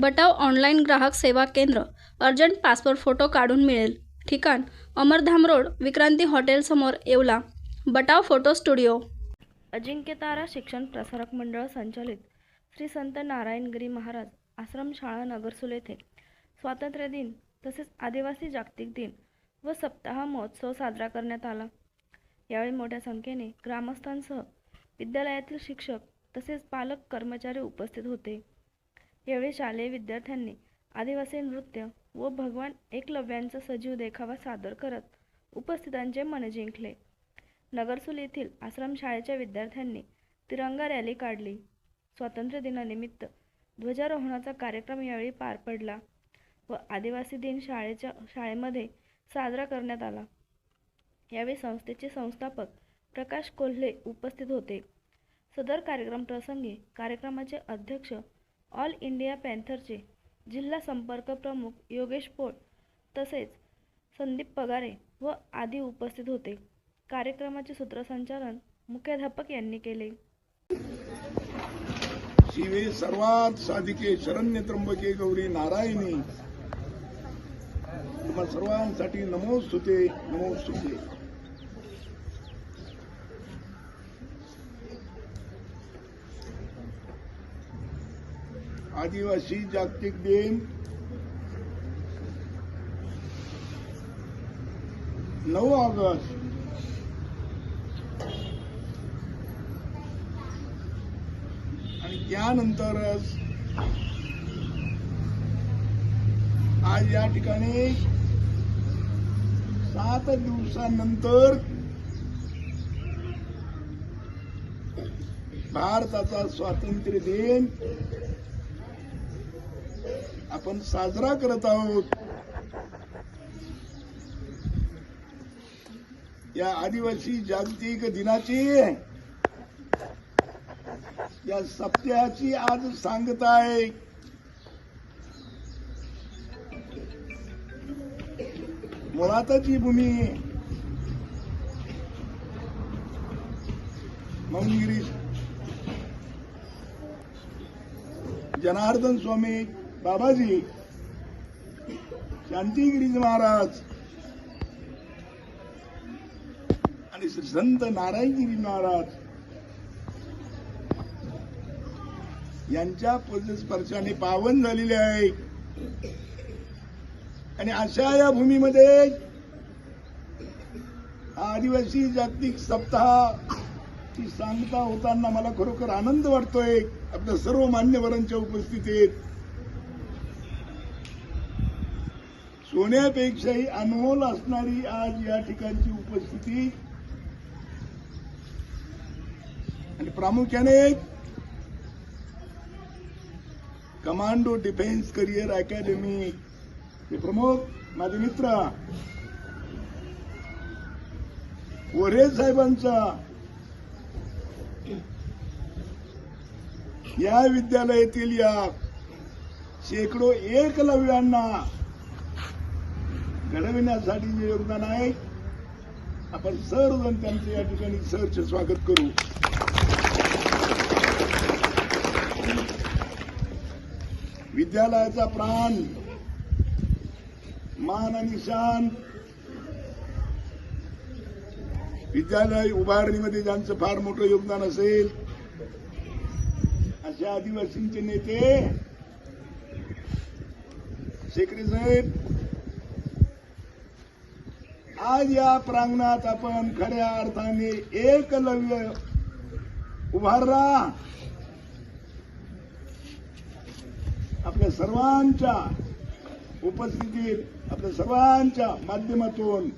बटाव online ग्राहक सेवा केंद्र अर्जंट पासपोर्ट फोटो काढून मिळेल. ठिकाण अमरधाम रोड विक्रांती हॉटेलसमोर Yeola. Batav photo studio. Ajinkyatara शिक्षण प्रसारक मंडळ संचालित श्री संत नारायणगिरी महाराज आश्रमशाळा नगरसूल येथे स्वातंत्र्य दिन तसेच आदिवासी जागतिक दिन व सप्ताह महोत्सव साजरा करण्यात आला. यावेळी मोठ्या संख्येने ग्रामस्थांसह विद्यालयातील शिक्षक तसेच पालक कर्मचारी उपस्थित होते. यावेळी शालेय विद्यार्थ्यांनी आदिवासी नृत्य व भगवान एकलव्यांचा सजीव देखावा सादर करत उपस्थितांचे मन जिंकले. नगरसूल येथील आश्रमशाळेच्या विद्यार्थ्यांनी तिरंगा रॅली काढली. स्वातंत्र्य दिनानिमित्त ध्वजारोहणाचा कार्यक्रम यावेळी पार पडला व आदिवासी दिन शाळेच्या शाळेमध्ये साजरा करण्यात आला. यावेळी संस्थेचे संस्थापक प्रकाश कोल्हे उपस्थित होते. सदर कार्यक्रम प्रसंगी कार्यक्रमाचे अध्यक्ष ऑल इंडिया पॅन्थरचे जिल्हा संपर्क प्रमुख योगेश पोळ तसेच संदीप पगारे व आदी उपस्थित होते. कार्यक्रमाचे सूत्रसंचालन मुख्याध्यापक यांनी केले. शिवे सर्वात साधिके शरण्य त्र्यंबके गौरी नारायणी. नमो सर्वांसाठी नमोस्तुते नमोस्तुते. आदिवासी जागतिक दिन नऊ ऑगस्ट. आणि त्यानंतरच आज या ठिकाणी सात दिवसानंतर भारताचा स्वातंत्र्य दिन आपण साजरा करत आहोत. या आदिवासी जागतिक दिनाची या सप्त्याची आज सांगता आहे. मुळातच ही भूमी. मंगिरी जनार्दन स्वामी. बाबाजी शांतिगिरीजी महाराज. आणि श्री संत नारायणगिरी महाराज. यांच्या स्पर्शाने पावन झालेले आहे. आणि अशा या भूमीमध्ये आदिवासी जागतिक सप्ताह सांगता होताना मला खरोखर आनंद वाटतोय. आपल्या सर्व मान्यवरांच्या उपस्थितीत. सोन्यापेक्षाही अनमोल असणारी आज या ठिकाणची उपस्थिती. आणि प्रामुख्याने कमांडो डिफेन्स करिअर अकॅडमी. हे प्रमुख माझे मित्र वरे साहेबांचा या विद्यालयातील या शेकडो एकलव्यांना घडविण्यासाठी जे योगदान आहे आपण सर्वजण त्यांचे या ठिकाणी सरचे स्वागत करू. विद्यालयाचा प्राण मान आणि शान. विद्यालय उभारणीमध्ये ज्यांचं फार मोठं योगदान असेल अशा आदिवासींचे नेते शेखरे साहेब आज या प्रांगणात आपण खऱ्या अर्थाने एकलव्य उभारला. आपल्या सर्वांच्या उपस्थितीत आपल्या सर्वांच्या माध्यमातून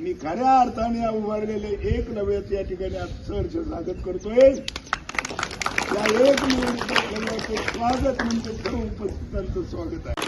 मी खऱ्या अर्थाने उभारलेले एक या ठिकाणी सहर्ष स्वागत करतोय. या एक स्वागत म्हणजे सर्व उपस्थितांचं स्वागत आहे.